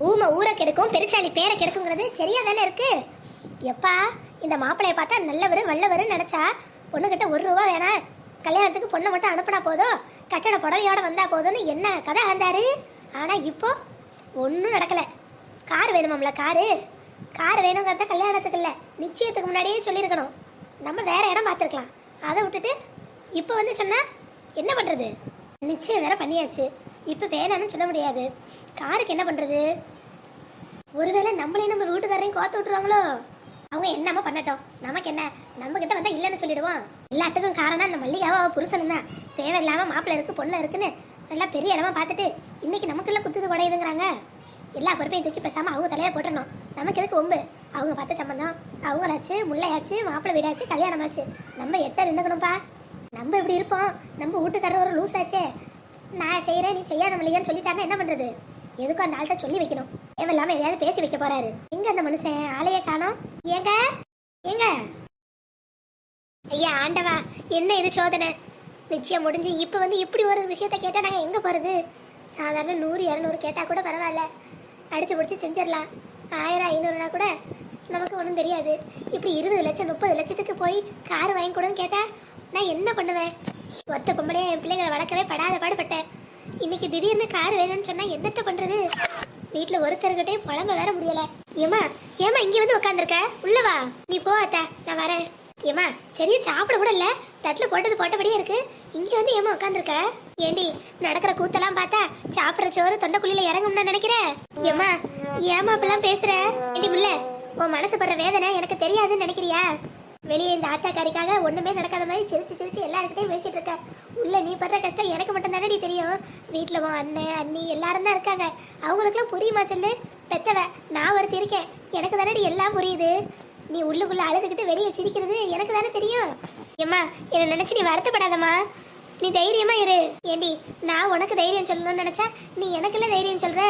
ஊமை ஊரை கெடுக்கும் பெருச்சாளி பேரை கெடுக்குங்கிறது சரியா தானே இருக்கு? எப்பா இந்த மாப்பிளைய பார்த்தா நல்லவர் வல்லவர் நினைச்சா பொண்ணுகிட்ட ஒரு ரூபா வேணாம் கல்யாணத்துக்கு பொண்ணை மட்டும் அனுப்பினா போதும் கட்டட புடவையோட வந்தா போதும்னு என்ன கதை ஆந்தாரு? ஆனா இப்போ ஒன்றும் நடக்கல. Car வேணுமாம்ல car? கார் வேணுங்கிறத கல்யாணத்துக்கு இல்லை நிச்சயத்துக்கு முன்னாடியே சொல்லியிருக்கணும். நம்ம வேற இடம் பார்த்துருக்கலாம். அதை விட்டுட்டு இப்போ வந்து சொன்னா என்ன பண்றது? நிச்சயம் வேற பண்ணியாச்சு. இப்போ வேணாம்னு சொல்ல முடியாது. காருக்கு என்ன பண்ணுறது ஒருவேளை நம்மளே நம்ம வீட்டுக்காரையும் கோத்து விட்டுருவாங்களோ? அவங்க என்னமோ பண்ணட்டும். நமக்கு என்ன? நம்ம கிட்ட வந்தா இல்லைன்னு சொல்லிடுவோம். எல்லாத்துக்கும் காரணம் அந்த மல்லிகாவா அவ புருஷனும் தான். தேவையில்லாம மாப்பிள்ள இருக்கு பொண்ணு இருக்குன்னு நல்லா பெரிய இடமா பார்த்துட்டு இன்னைக்கு நமக்குள்ள குத்துது குடையுதுங்கிறாங்க எல்லா பொறுப்பையும் தூக்கி பேசாம அவங்க தலையா போட்டுறணும் நமக்கு எதுக்கு ஒம்பு? அவங்க பார்த்த சம்பந்தம் அவங்களாச்சு முள்ளையாச்சு மாப்பிள்ளை வீடாச்சு கல்யாணமாச்சு. நம்ம எட்ட நின்றுக்கணும்ப்பா நம்ம இப்படி இருப்போம். நம்ம வீட்டுக்காரர் ஒரு லூஸ் ஆச்சே. நான் செய்கிறேன் நீ செய்யாத மல்லிகான்னு சொல்லிட்டாருன்னா என்ன பண்ணுறது எதுக்கும் அந்த ஆள்கிட்ட சொல்லி வைக்கணும். தேவையில்லாம எதையாவது பேசி வைக்க போறாரு. எங்க அந்த மனுஷன் ஆளையே காணோம். ஏங்க? ஏங்க? ஐயா ஆண்டவா என்ன இது சோதனை? நிச்சயம் முடிஞ்சு இப்போ வந்து இப்படி ஒரு விஷயத்த கேட்டால் நாங்கள் எங்கே போகிறது சாதாரண நூறு இரநூறு கேட்டால் கூட பரவாயில்ல. அடித்து பிடிச்சி செஞ்சிடலாம். ஆயிரம் ஐநூறுனா கூட நமக்கு ஒன்றும் தெரியாது. இப்படி இருபது லட்சம் முப்பது லட்சத்துக்கு போய் கார் வாங்கி கொடுன்னு கேட்டால் நான் என்ன பண்ணுவேன்? ஒத்த பொம்பளையா என் பிள்ளைங்களை வளர்க்கவே படாத பாடுபட்டேன். இன்னைக்கு திடீர்னு கார் வேணும்னு சொன்னா என்னத்த பண்றது? வீட்டுல ஒருத்தருக்கிட்டே புலம்ப வேற முடியல. ஏமா ஏமா இங்கே வந்து உட்காந்துருக்க உள்ள வா. நீ போ அத்தா. நான் வரேன். ஏமா சரியா சாப்பிட கூட இல்ல? தட்டுல போட்டது போட்டபடியே இருக்கு. இங்க வந்து ஏமா உட்காந்துருக்க ஏண்டி நடக்கிற கூத்தெல்லாம் பார்த்தா சாப்பிடுற சோறு தொண்டைக்குழியில இறங்கும்னு நினைக்கிறேன் ஏமா ஏமா அப்பெல்லாம் பேசுற? ஏண்டி முல்ல உன் மனசு படுற வேதனை எனக்கு தெரியாதுன்னு நினைக்கிறியா? வெளியே இந்த ஆத்தாக்காரிக்காக ஒன்றுமே நடக்காத மாதிரி சிரிச்சு சிரிச்சு எல்லாருக்கிட்டையும் பேசிட்டு இருக்க. உள்ள நீ படுற கஷ்டம் எனக்கு மட்டும் தானே தெரியும். வீட்டில் உன் அண்ணன் அண்ணி எல்லாரும் தான் இருக்காங்க. அவங்களுக்குலாம் புரியுமா சொல்லு? பெத்தவ நான் ஒருத்தி இருக்கேன். எனக்கு தானடி எல்லாம் புரியுது. நீ உள்ளுக்குள்ளே அழுதுகிட்டு வெளியே சிரிக்கிறது எனக்கு தானே தெரியும். ஏம்மா என்னை நினச்சி நீ வருத்தப்படாதம்மா. நீ தைரியமா இரு. ஏண்டி நான் உனக்கு தைரியம் சொல்லணும்னு நினைச்சா நீ எனக்குள்ள தைரியம் சொல்ற?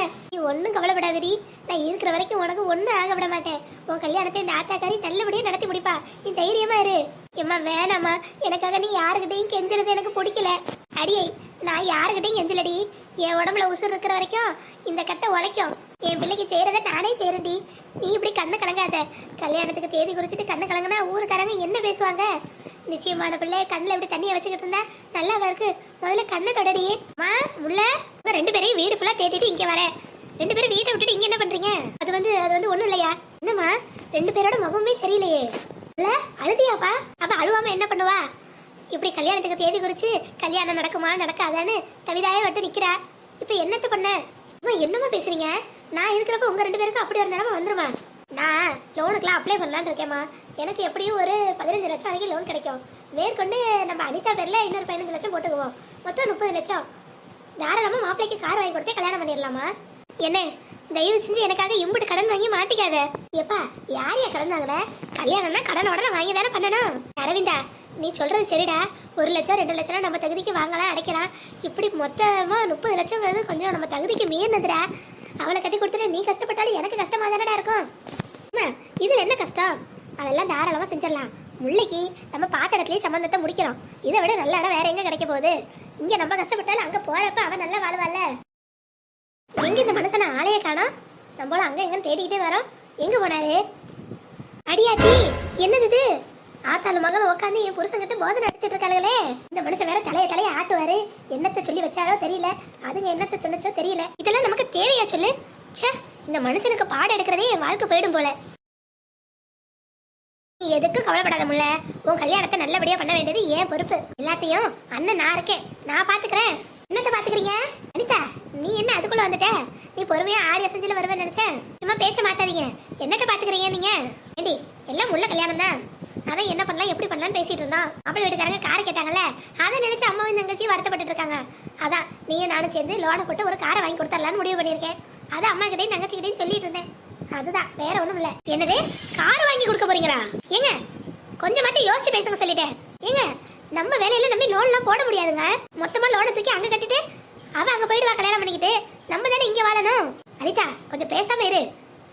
ஒன்றும் கவலைப்படாதடி. நான் இருக்கிற வரைக்கும் உனக்கு ஒன்றும் ஆக விட மாட்டேன். உன் கல்யாணத்தை இந்த ஆத்தாக்காரி நல்லபடியாக நடத்தி முடிப்பா. நீ தைரியமா இரு. ஏம்மா வேணாம்மா. எனக்காக நீ யாருக்கிட்டையும் கெஞ்சுறது எனக்கு பிடிக்கல. அடியை நான் யாருக்கிட்டையும் கெஞ்சலடி. என் உடம்புல உசுர் இருக்கிற வரைக்கும் இந்த கட்டை உடைக்கும். என் பிள்ளைக்கு செய்கிறத நானே செய்கிறேன்டி நீ இப்படி கண்ணு கலங்காத. கல்யாணத்துக்கு தேதி குறிச்சிட்டு கண்ணு கலங்கினா ஊருக்காரங்க என்ன பேசுவாங்க? நிச்சயமான பிள்ளை கண்ணில் இப்படி தண்ணியை வச்சுக்கிட்டு இருந்தா நல்லாவா இருக்கு? முதல்ல கண்ணை தொடடி. மா முள்ள ரெண்டு பேரையும் வீடு ஃபுல்லாக தேடிட்டு இங்கே வரேன். ரெண்டு பேரும் வீட்டை விட்டுட்டு இங்க என்ன பண்றீங்க? அது வந்து அது வந்து ஒண்ணும் இல்லையா? என்னம்மா? ரெண்டு பேரோட முகமே சரியில்லையே. இல்ல? அழுதியாப்பா? அப்ப அழுவாம என்ன பண்ணுவா? இப்படி கல்யாணத்துக்கு தேதி குறிச்சு கல்யாணம் நடக்குமா நடக்காதான்னு கவிதாயே விட்டு நிக்கிறா. இப்ப என்னத்த பண்ண? அம்மா என்னம்மா பேசுறீங்க? நான் இருக்கிறப்ப உங்க ரெண்டு பேருக்கும் அப்படி ஒரு நிலைமை வந்துருமா? நான் லோனுக்குலாம் அப்ளை பண்ணலான்னு இருக்கேம்மா. எனக்கு எப்படியும் ஒரு பதினஞ்சு லட்சம் வரைக்கும் லோன் கிடைக்கும். மேற்கொண்டு நம்ம அனிதா பேர்ல இன்னொரு பதினஞ்சு லட்சம் போட்டுக்குவோம். மொத்தம் முப்பது லட்சம். தாராளமா மாப்பிள்ளைக்கு கார் வாங்கி கொடுத்தே கல்யாணம் பண்ணிடலாமா? என்ன? தயவு செஞ்சு எனக்காக இம்புட்டு கடன் வாங்கி மாட்டிக்காத. எப்பா யார் யா கடன் வாங்குற கல்யாணம்னா கடனோட வாங்கி தானே பண்ணணும். அரவிந்தா நீ சொல்றது சரிடா. ஒரு லட்சம் ரெண்டு லட்சம் நம்ம தகுதிக்கு வாங்கலாம் அடைக்கலாம். இப்படி மொத்தமா முப்பது லட்சங்கிறது கொஞ்சம் நம்ம தகுதிக்கு மீறினதுடா. அவளை கட்டி கொடுத்துட்டு நீ கஷ்டப்பட்டாலும் எனக்கு கஷ்டமா தானடா இருக்கும். அம்மா, இதுல என்ன கஷ்டம்? அதெல்லாம் தாராளமா செஞ்சிடலாம். முல்லைக்கு நம்ம பார்த்த இடத்துலயே சம்பந்தத்தை முடிக்கிறோம் இதை விட நல்ல இடம் வேற எங்க கிடைக்க போகுது? இங்க நம்ம கஷ்டப்பட்டாலும் அங்க போறப்ப அவன் நல்லா வாழ்வாள்ல எங்க இந்த மனுஷன ஆளைய காணோம் நம்மள அங்க எங்கன்னு தேடிக்கிட்டே வரோம் எங்க போனாரு? அடியாச்சி என்னது இது? ஆத்தாள் மகளும் உட்காந்து என் புருஷன்கிட்ட போதனை அடிச்சிட்டு இருக்காளுங்களே இந்த மனுஷன் வேற தலைய தலைய ஆட்டுவாரு. என்னத்த சொல்லி வச்சாரோ தெரியல. அதுங்க என்னத்த சொன்னச்சோ தெரியல. இதெல்லாம் நமக்கு தேவையா சொல்லு? ச்சே இந்த மனுஷனுக்கு பாடம் எடுக்கிறதே என் வாழ்க்கை போயிடும் போல. நீ எதுக்கு கவலைப்படாத முல்ல. உன் கல்யாணத்தை நல்லபடியா பண்ண வேண்டியது ஏன் பொறுப்பு. எல்லாத்தையும் அண்ணன் நான் இருக்கேன். நான் பாத்துக்கிறேன். என்னத்த பாத்துக்கிறீங்க? அனிதா நீ என்ன அதுக்குள்ள வந்துட்ட? நீ பொறுமையா ஆடி அசைஞ்சில வருவேன்னு நினைச்சேன் சும்மா பேச்ச மாத்தாதீங்க. என்னத்த பாத்துக்கிறீங்க நீங்க? ஏண்டி எல்லாம் உள்ள கல்யாணம் தான். அதான் என்ன பண்ணலாம் எப்படி பண்ணலாம்னு பேசிட்டு இருந்தோம் அப்படி வீட்டுக்காரங்க காரை கேட்டாங்கல்ல அதை நினைச்சு அம்மாவும் தங்கச்சியும் வருத்தப்பட்டு இருக்காங்க அதான் நீயும் நானும் சேர்ந்து லோனை போட்டு ஒரு காரை வாங்கி கொடுத்துடலான்னு முடிவு பண்ணியிருக்கேன். அதை அம்மா கிட்டையும் தங்கச்சி கிட்டையும் சொல்லிட்டு இருந்தேன். அதுதான் வேற ஒண்ணும் இல்ல. என்னது கார் வாங்கி கொடுக்க போறீங்களா? ஏங்க கொஞ்சமாச்சும் யோசிச்சு பேசுங்க சொல்லிட்டேன். ஏங்க நம்ம வேலையில நம்பி லோன்லாம் போட முடியாதுங்க. மொத்தமா லோனை தூக்கி அங்க கட்டிட்டு அவ அங்க போயிடுவா கல்யாணம் பண்ணிக்கிட்டு. நம்ம தானே இங்க வாழணும். அனிதா கொஞ்சம் பேசாம இரு.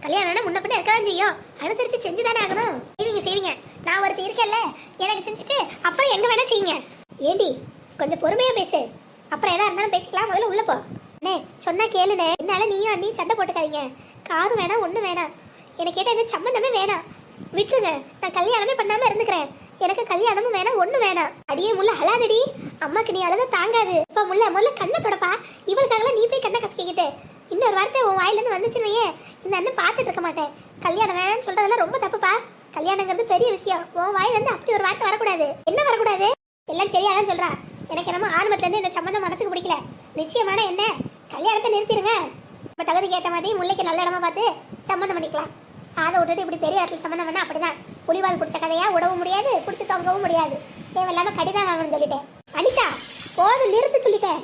கல்யாணம்னா முன்ன பின்ன இருக்கதான் செய்யும். அனுசரிச்சு செஞ்சு தானே ஆகணும். செய்வீங்க செய்வீங்க. நான் ஒருத்தர் இருக்கேன்ல. எனக்கு செஞ்சுட்டு அப்புறம் எங்க வேணா செய்யுங்க. ஏண்டி கொஞ்சம் பொறுமையா பேசு. அப்புறம் எதா இருந்தாலும் பேசிக்கலாம். முதல்ல உள்ள போ. அண்ணே சொன்னா கேளுண்ணே. என்னால நீயும் அண்ணியும் சண்டை போட்டுக்காதீங்க. காரும் வேணாம் ஒன்றும் வேணாம். எனக்கு கேட்ட இந்த சம்மந்தமே வேணாம். விட்டுருங்க. நான் கல்யாணமே பண்ணாம இருந்துக்கிறேன். எனக்கு கல்யாணமும் வேணாம் ஒண்ணு வேணாம். அடியே முள்ள அழாதடி. அம்மாக்கு நீ அழுத தாங்காது. இப்ப முள்ள முதல்ல கண்ணை தொடப்பா. இவளுக்காகலாம் நீ போய் கண்ணை கசக்கிக்கிட்டு. இன்னொரு வார்த்தை உன் வாயில இருந்து வந்துச்சுன்னு இந்த அண்ணன் பார்த்துட்டு இருக்க மாட்டேன். கல்யாணம் வேணாம்னு சொல்றதெல்லாம் ரொம்ப தப்புப்பா. கல்யாணங்கிறது பெரிய விஷயம். உன் வாயில இருந்து அப்படி ஒரு வார்த்தை வரக்கூடாது. என்ன வரக்கூடாது? எல்லாம் சரியாதான் சொல்றா. எனக்கு என்னமோ ஆரம்பத்துல இருந்து இந்த சம்மந்தம் மனசுக்கு பிடிக்கல. நிச்சயமான என்ன? கல்யாணத்தை நிறுத்திடுங்க நம்ம தகுதிக்கு ஏற்ற மாதிரி முல்லைக்கு நல்ல இடமா பார்த்து சம்மந்தம் பண்ணிக்கலாம். அதை விட்டுட்டு இப்படி பெரிய இடத்துல சம்மந்தம் பண்ணா அப்படிதான். புலிவால் பிடிச்ச கதையாக விடவும் முடியாது பிடிச்சி தொங்கவும் முடியாது. தேவையில்லாம கடிதம் வாங்கணும்னு சொல்லிட்டேன். அனிதா போதும் நிறுத்து சொல்லிட்டேன்.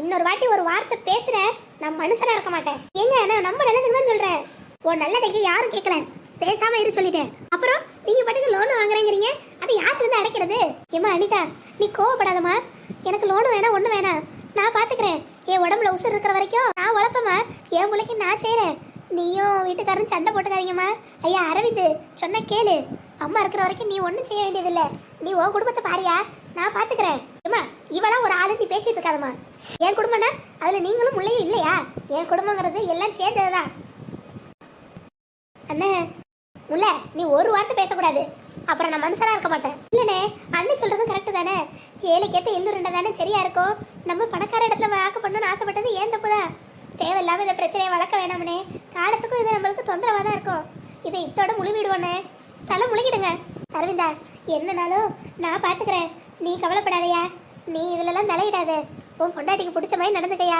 இன்னொரு வாட்டி ஒரு வார்த்தை பேசுற நான் மனுஷனா இருக்க மாட்டேன். ஏங்க நான் நம்ம நல்லதுக்கு தான் சொல்றேன். ஓ நல்லதைக்கு யாரும் கேட்கல. பேசாம இரு சொல்லிட்டேன். அப்புறம் நீங்க பாட்டுக்கு லோன் வாங்குறேங்கிறீங்க. அது யார்ல இருந்து அடைக்கிறது? ஏமா அனிதா நீ கோவப்படாதம்மா. எனக்கு லோன் வேணாம் ஒண்ணு வேணாம். நான் பாத்துக்கிறேன். என் உடம்புல உசுர் இருக்கிற வரைக்கும் நான் உழப்பமா என் பிள்ளைக்கு நான் செய்யறேன் நீயும் வீட்டுக்காரரும் சண்டை போட்டுக்காதீங்கம்மா. ஐயா அரவிந்த் சொன்ன கேளு. அம்மா இருக்கிற வரைக்கும் நீ ஒன்றும் செய்ய வேண்டியதில்லை. நீ உன் குடும்பத்தை பாரியா நான் பார்த்துக்கிறேன் அம்மா இவளாம் ஒரு ஆளு நீ பேசிட்டு இருக்காதம்மா. என் குடும்பம்னா அதில் நீங்களும் முள்ளையும் இல்லையா? என் குடும்பங்கிறது எல்லாம் சேர்ந்ததுதான். அண்ணே முல்ல நீ ஒரு வார்த்தை பேசக்கூடாது. அப்புறம் நான் மனுஷனாக இருக்க மாட்டேன். இல்லைண்ணே அண்ணி சொல்கிறதும் கரெக்டு தானே? ஏழைக்கேற்ற எள்ளு ரெண்டு தானே சரியா இருக்கும்? நம்ம பணக்கார இடத்துல வாக்கு பண்ணணும்னு ஆசைப்பட்டது ஏன் தப்புதான்? தேவையில்லாமல் இந்த பிரச்சனையை வளர்க்க வேணாமனே. காலத்துக்கும் இது நம்மளுக்கு தொந்தரவாக தான் இருக்கும். இதை இத்தோட முழுவிடுவோண்ணே. தலை முழுங்கிடுங்க அரவிந்தா என்னனாலும் நான் பார்த்துக்கிறேன் நீ கவலைப்படாதையா. நீ இதுலலாம் தலையிடாத. உன் பொண்டாட்டிக்கு பிடிச்ச மாதிரி நடந்துக்கையா.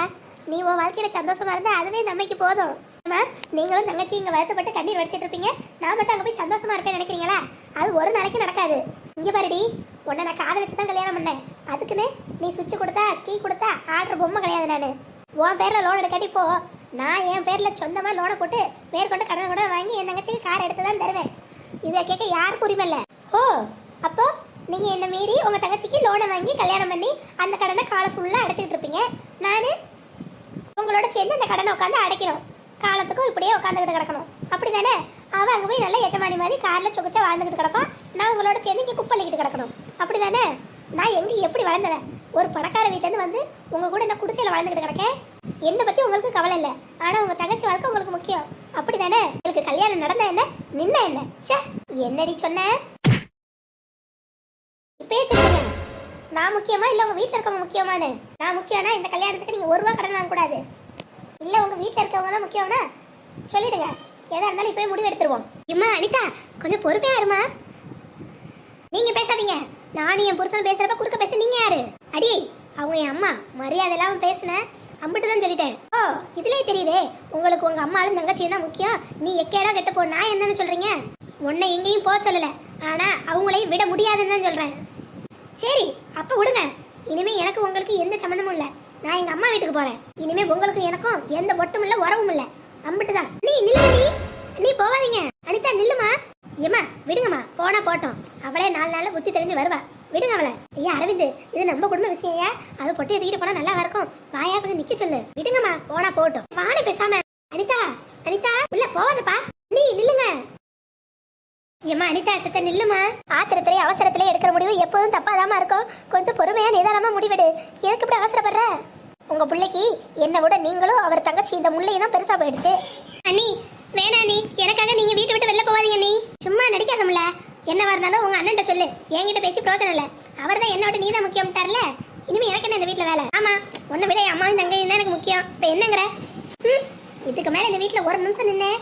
நீ உன் வாழ்க்கையில் சந்தோஷமா இருந்தால் அதுவே நம்மைக்கு போதும். அம்மா நீங்களும் தங்கச்சி இங்கே வருத்தப்பட்டு கண்ணீர் வடிச்சிட்டு இருப்பீங்க. நான் மட்டும் அங்கே போய் சந்தோஷமா இருப்பேன் நினைக்கிறீங்களா? அது ஒரு நாளைக்கு நடக்காது. இங்கே பாருடி உன்னை நான் காதை வச்சு தான் கல்யாணம் பண்ணேன். அதுக்குன்னு நீ சுவிட்ச் கொடுத்தா கீ கொடுத்தா ஆர்டர் பொம்மை கிடையாது நான். உன் பேரில் லோன் எடுக்காட்டி போ. நான் என் பேரில் சொந்தமாக லோனை போட்டு மேற்கொண்டு கடன் கூட வாங்கி என் தங்கச்சிக்கு கார் எடுத்து தான் தருவேன். இதை கேட்க யாருக்கும் உரிமை இல்லை. ஓ அப்போ நீங்கள் என்ன மீறி உங்கள் தங்கச்சிக்கு லோனை வாங்கி கல்யாணம் பண்ணி அந்த கடனை காலம் ஃபுல்லாக அடைச்சிக்கிட்டு இருப்பீங்க. நான் உங்களோட சேர்ந்து அந்த கடனை உட்காந்து அடைக்கணும். காலத்துக்கும் இப்படியே உட்காந்துக்கிட்டு கிடக்கணும். அப்படி தானே அவன் அங்கே போய் நல்லா எஜமானி மாதிரி காரில் சுகச்சா வாழ்ந்துக்கிட்டு கிடப்பான் நான் உங்களோட சேர்ந்து இங்கே குப்பள்ளிக்கிட்டு கிடக்கணும். அப்படி தானே நான் எங்கே எப்படி வளர்ந்தவன்? ஒரு பணக்கார வீட்டிலேருந்து வந்து உங்கள் கூட இந்த குடிசையில் வளர்ந்துக்கிட்டு கிடக்கேன். என்னை பற்றி உங்களுக்கு கவலை இல்லை. ஆனால் உங்க தங்கச்சி வாழ்க்கை உங்களுக்கு முக்கியம். அப்படிதானே? உங்களுக்கு கல்யாணம் நடந்தா என்ன? நின்ன என்ன? ச்சே என்னடி சொன்ன? இப்பயே சொல்லுங்க. நான் முக்கியமா இல்ல உங்க வீட்ல இருக்கவங்க முக்கியமானு நான் முக்கியம்னா இந்த கல்யாணத்துக்கு நீங்க ஒரு ரூபா கடன் வாங்க கூடாது. இல்ல உங்க வீட்ல இருக்கவங்க தான் முக்கியம்னா? சொல்லிடுங்க. எதா இருந்தாலும் இப்பவே முடிவு எடுத்துருவோம். இம்மா அனிதா கொஞ்சம் பொறுமையா இருமா? நீங்க பேசாதீங்க. நானும் என் புருஷன் பேசுறப்ப குறுக்க பேச நீங்க யாரு? அடி அவங்க என் அம்மா மரியாதை இல்லாமல் பேசினேன் அம்பிட்டு தான் சொல்லிட்டேன். ஓ இதுலேயே தெரியுதே உங்களுக்கு உங்கள் அம்மாலும் தங்கச்சியும் தான் முக்கியம். நீ எக்கேடா கெட்ட போ நான் என்னன்னு சொல்கிறீங்க உன்னை எங்கேயும் போக சொல்லலை. ஆனால் அவங்களையும் விட முடியாதுன்னு தான் சொல்கிறேன் சரி அப்போ விடுங்க. இனிமேல் எனக்கு உங்களுக்கு எந்த சம்மந்தமும் இல்லை. நான் எங்கள் அம்மா வீட்டுக்கு போகிறேன் இனிமேல் உங்களுக்கும் எனக்கும் எந்த ஒட்டும் இல்லை உறவும் இல்லை. அம்பிட்டு தான் நீ நில்லு நீ? நீ போவாதீங்க அனிதா நில்லுமா? ஏமா விடுங்கம்மா. போனால் போட்டோம். அவளே நாலு நாளில் புத்தி தெரிஞ்சு வருவா. விடுங்க அவளை. ஐயா அரவிந்த் இது நம்ம குடும்ப விஷயம் ஐயா. அது பொட்டி தூக்கிட்டு போனா நல்லா இருக்கும்? வாயா கொஞ்சம் நிக்க சொல்லு. விடுங்கம்மா போனா போட்டும். வாணி பேசாம. அனிதா அனிதா உள்ள போவாதப்பா நீ நில்லுங்க. ஏமா அனிதா சித்த நில்லுமா. ஆத்திரத்திலே அவசரத்திலே எடுக்கிற முடிவு எப்போதும் தப்பாதாமா இருக்கும். கொஞ்சம் பொறுமையா நிதானமா முடிவெடு. எதுக்கு இப்படி அவசரப்படுற? உங்க பிள்ளைக்கு என்னை விட நீங்களும் அவர் தங்கச்சி இந்த முள்ளையும் தான் பெருசா போயிடுச்சு. அண்ணி வேணா நீ எனக்காக நீங்க வீட்டை விட்டு வெளில போவாதீங்க நீ சும்மா நடிக்காதம்ல. என்னவா இருந்தாலும் உங்க அண்ணன் சொல்லு. என்கிட்ட பேசி பிரோஜனம் இல்ல. அவர் தான் என்ன விட்டு நீ தான் முக்கியம்ட்டார்ல இனிமே எனக்கு என்ன இந்த வீட்டில் வேலை? ஆமா. உன்னை விட என் அம்மாவும் தங்கையும் தான் எனக்கு முக்கியம். இப்ப என்னங்கிற? ம், இதுக்கு மேல இந்த வீட்டில் ஒரு நிமிஷம் நின்னே.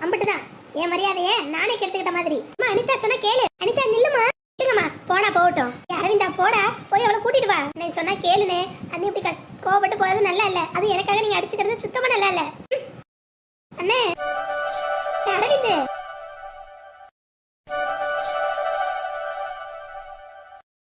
அம்பிட்டுதான். என் மரியாதையே நானே கெடுத்துக்கிட்ட மாதிரி. அம்மா அனிதா சொன்னா கேளு. அனிதா நில்லுமா? இருங்கம்மா போனா போகட்டும். அரவிந்தா போடா. போய் அவளை கூட்டிட்டு வா. நான் சொன்னா கேளுனே. அண்ணி இப்படி கஸ்- கோவப்பட்டு போறது நல்லா இல்ல. அது எனக்காக நீங்க அடிச்சுக்கிறது சுத்தமா நல்லா இல்ல. அண்ணே. அரவிந்த்.